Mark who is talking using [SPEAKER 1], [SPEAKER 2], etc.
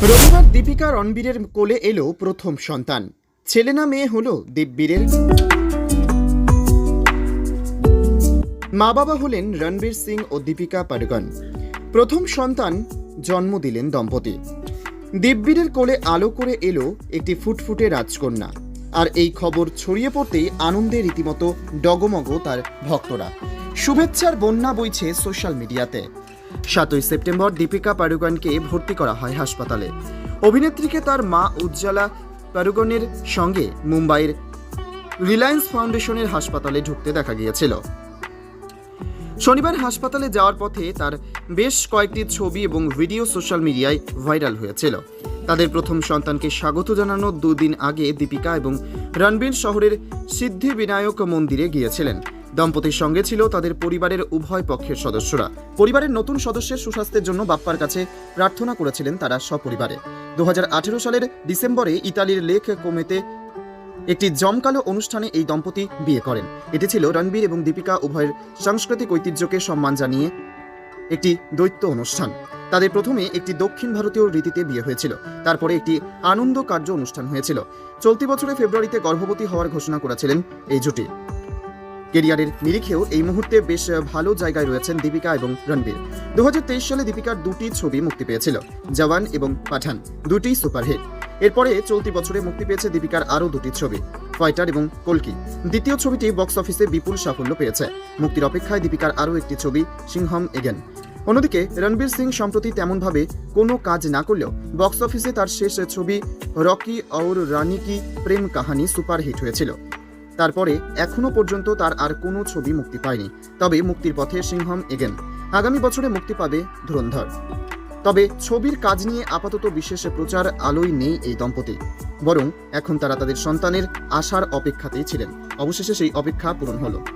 [SPEAKER 1] রবিবার দীপিকা রণবীরের কোলে এলো প্রথম সন্তান। ছেলে না মেয়ে হলো দেববীরের মা বাবা হলেন রণবীর সিং ও দীপিকা পাডুকন। প্রথম সন্তান জন্ম দিলেন দম্পতি। দেববীরের কোলে আলো করে এলো একটি ফুটফুটে রাজকন্যা। আর এই খবর ছড়িয়ে পড়তেই আনন্দে রীতিমতো ডগমগ তার ভক্তরা। শুভেচ্ছার বন্যা বইছে সোশ্যাল মিডিয়াতে সাতই সেপ্টেম্বর দীপিকা পাডুকনকে ভর্তি করা হয় হাসপাতালে। অভিনেত্রীকে তার মা উজ্জ্বলা পাডুকনের সঙ্গে মুম্বাইয়ের রিলায়েন্স ফাউন্ডেশনের হাসপাতালে ঢুকতে দেখা গিয়েছিল। শনিবার হাসপাতালে যাওয়ার পথে তার বেশ কয়েকটি ছবি এবং ভিডিও সোশ্যাল মিডিয়ায় ভাইরাল হয়েছিল। তাদের প্রথম সন্তানকে স্বাগত জানানোর দুদিন আগে দীপিকা এবং রণবীর শহরের সিদ্ধিবিনায়ক মন্দিরে গিয়েছিলেন। দম্পতির সঙ্গে ছিল তাদের পরিবারের উভয় পক্ষের সদস্যরা। পরিবারের নতুন সদস্যের সুস্বাস্থ্যের জন্য বাপ্পার কাছে প্রার্থনা করেছিলেন তারা সপরিবারে। দু হাজার আঠেরো সালের ডিসেম্বরে ইতালির লেক কোমেতে একটি জমকালো অনুষ্ঠানে এই দম্পতি বিয়ে করেন। এটি ছিল রণবীর এবং দীপিকা উভয়ের সাংস্কৃতিক ঐতিহ্যকে সম্মান জানিয়ে একটি দৈত্য অনুষ্ঠান। তাদের প্রথমে একটি দক্ষিণ ভারতীয় রীতিতে বিয়ে হয়েছিল। তারপরে একটি আনন্দ কার্য অনুষ্ঠান হয়েছিল। চলতি বছরে ফেব্রুয়ারিতে গর্ভবতী হওয়ার ঘোষণা করেছিলেন এই জুটি। কেরিয়ারের নিরিখেও এই মুহূর্তে বেশ ভালো জায়গায় রয়েছেন দীপিকা এবং রণবীর। দু হাজার তেইশ সালে দীপিকার দুটি ছবি মুক্তি পেয়েছিল, জওয়ান এবং পাঠান, দুটি সুপারহিট। এরপরে চলতি বছরে মুক্তি পেয়েছে দীপিকার আরও দুটি ছবি, ফাইটার এবং কলকি। দ্বিতীয় ছবিটি বক্স অফিসে বিপুল সাফল্য পেয়েছে। মুক্তির অপেক্ষায় দীপিকার আরও একটি ছবি, সিংহম এগেন। অন্যদিকে, রণবীর সিং সম্প্রতি তেমনভাবে কোনো কাজ না করলেও বক্স অফিসে তার শেষ ছবি রকি और রানী কি প্রেম কাহানি সুপারহিট হয়েছিল। তারপরে এখনও পর্যন্ত তার আর কোনো ছবি মুক্তি পায়নি। তবে মুক্তির পথে সিংহম এগেন। আগামী বছরে মুক্তি পাবে ধুরন্ধর। তবে ছবির কাজ নিয়ে আপাতত বিশেষ প্রচার আলোই নেই এই দম্পতি। বরং এখন তারা তাদের সন্তানের আশার অপেক্ষাতেই ছিলেন। অবশেষে সেই অপেক্ষা পূরণ হলো।